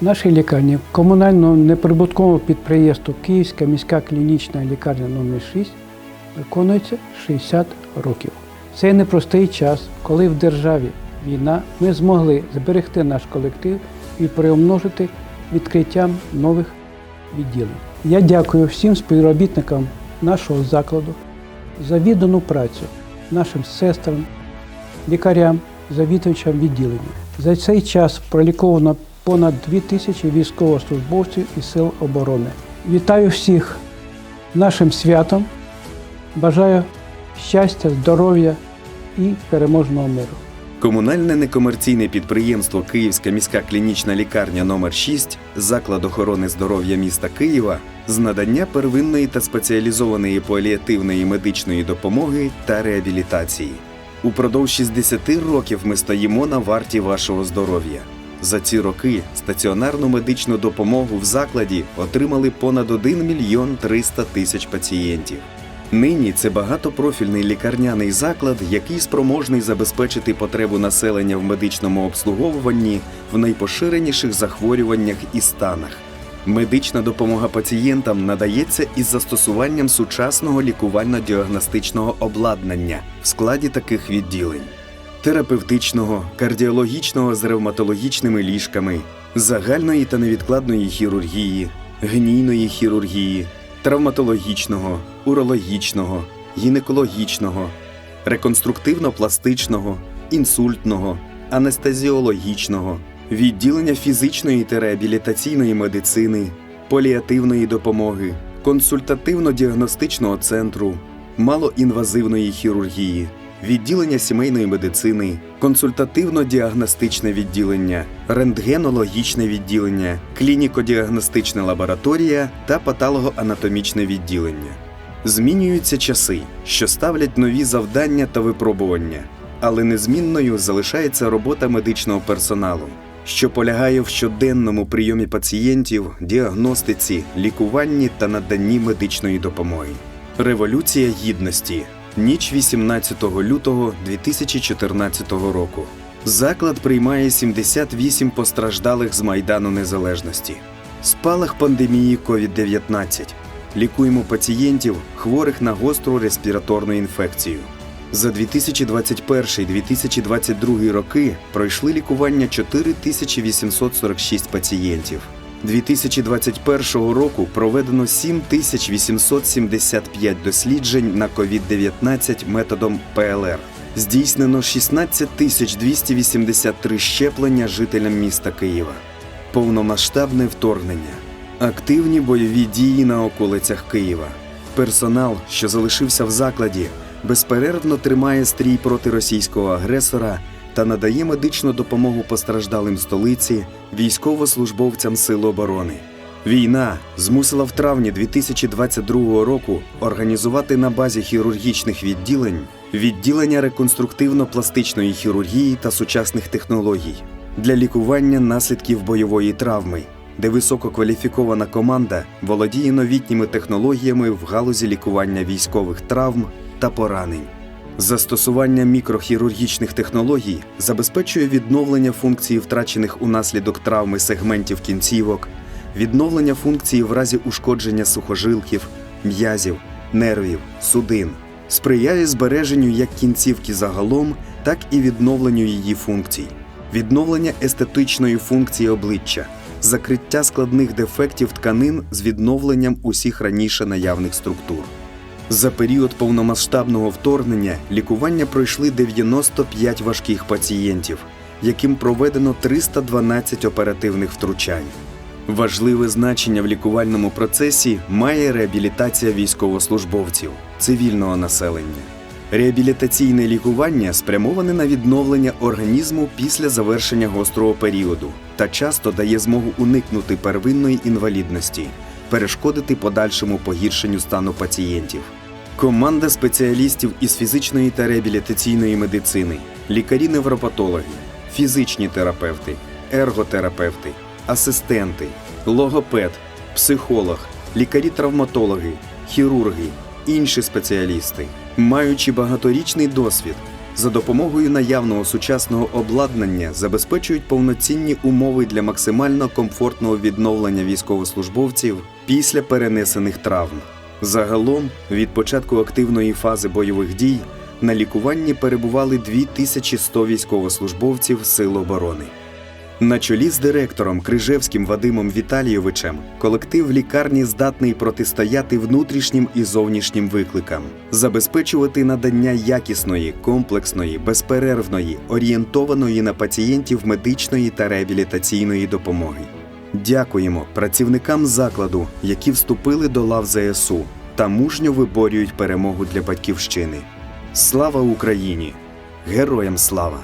Нашій лікарні комунального неприбуткового підприємства Київська міська клінічна лікарня номер 6 виконується 60 років. Цей непростий час, коли в державі війна, ми змогли зберегти наш колектив і приумножити відкриттям нових відділень. Я дякую всім співробітникам нашого закладу за віддану працю, нашим сестрам, лікарям, завідувачам відділення. За цей час проліковано понад 2 тисячі військовослужбовців і сил оборони. Вітаю всіх нашим святом. Бажаю щастя, здоров'я і переможного миру. Комунальне некомерційне підприємство Київська міська клінічна лікарня номер 6 заклад охорони здоров'я міста Києва з надання первинної та спеціалізованої паліативної медичної допомоги та реабілітації. Упродовж 60 років ми стоїмо на варті вашого здоров'я. За ці роки стаціонарну медичну допомогу в закладі отримали понад 1 мільйон 300 тисяч пацієнтів. Нині це багатопрофільний лікарняний заклад, який спроможний забезпечити потребу населення в медичному обслуговуванні в найпоширеніших захворюваннях і станах. Медична допомога пацієнтам надається із застосуванням сучасного лікувально-діагностичного обладнання в складі таких відділень: терапевтичного, кардіологічного з ревматологічними ліжками, загальної та невідкладної хірургії, гнійної хірургії, травматологічного, урологічного, гінекологічного, реконструктивно-пластичного, інсультного, анестезіологічного, відділення фізичної та реабілітаційної медицини, поліативної допомоги, консультативно-діагностичного центру, малоінвазивної хірургії, відділення сімейної медицини, консультативно-діагностичне відділення, рентгенологічне відділення, клініко-діагностична лабораторія та патологоанатомічне відділення. Змінюються часи, що ставлять нові завдання та випробування, але незмінною залишається робота медичного персоналу, що полягає в щоденному прийомі пацієнтів, діагностиці, лікуванні та наданні медичної допомоги. Революція гідності. Ніч 18 лютого 2014 року. Заклад приймає 78 постраждалих з Майдану Незалежності. Спалах пандемії COVID-19. Лікуємо пацієнтів, хворих на гостру респіраторну інфекцію. За 2021-2022 роки пройшли лікування 4846 пацієнтів. 2021 року проведено 7875 досліджень на COVID-19 методом ПЛР. Здійснено 16283 щеплення жителям міста Києва. Повномасштабне вторгнення. Активні бойові дії на околицях Києва. Персонал, що залишився в закладі, безперервно тримає стрій проти російського агресора та надає медичну допомогу постраждалим столиці, військовослужбовцям Сил оборони. Війна змусила в травні 2022 року організувати на базі хірургічних відділень відділення реконструктивно-пластичної хірургії та сучасних технологій для лікування наслідків бойової травми, де висококваліфікована команда володіє новітніми технологіями в галузі лікування військових травм та поранень. Застосування мікрохірургічних технологій забезпечує відновлення функції втрачених унаслідок травми сегментів кінцівок, відновлення функції в разі ушкодження сухожилків, м'язів, нервів, судин, сприяє збереженню як кінцівки загалом, так і відновленню її функцій, відновлення естетичної функції обличчя, закриття складних дефектів тканин з відновленням усіх раніше наявних структур. За період повномасштабного вторгнення лікування пройшли 95 важких пацієнтів, яким проведено 312 оперативних втручань. Важливе значення в лікувальному процесі має реабілітація військовослужбовців, цивільного населення. Реабілітаційне лікування спрямоване на відновлення організму після завершення гострого періоду та часто дає змогу уникнути первинної інвалідності, перешкодити подальшому погіршенню стану пацієнтів. Команда спеціалістів із фізичної та реабілітаційної медицини, лікарі-невропатологи, фізичні терапевти, ерготерапевти, асистенти, логопед, психолог, лікарі-травматологи, хірурги, інші спеціалісти, маючи багаторічний досвід, за допомогою наявного сучасного обладнання забезпечують повноцінні умови для максимально комфортного відновлення військовослужбовців після перенесених травм. Загалом, від початку активної фази бойових дій на лікуванні перебували 2100 військовослужбовців Сил оборони. На чолі з директором Крижевським Вадимом Віталійовичем колектив лікарні здатний протистояти внутрішнім і зовнішнім викликам, забезпечувати надання якісної, комплексної, безперервної, орієнтованої на пацієнтів медичної та реабілітаційної допомоги. Дякуємо працівникам закладу, які вступили до лав ЗСУ та мужньо виборюють перемогу для батьківщини. Слава Україні! Героям слава!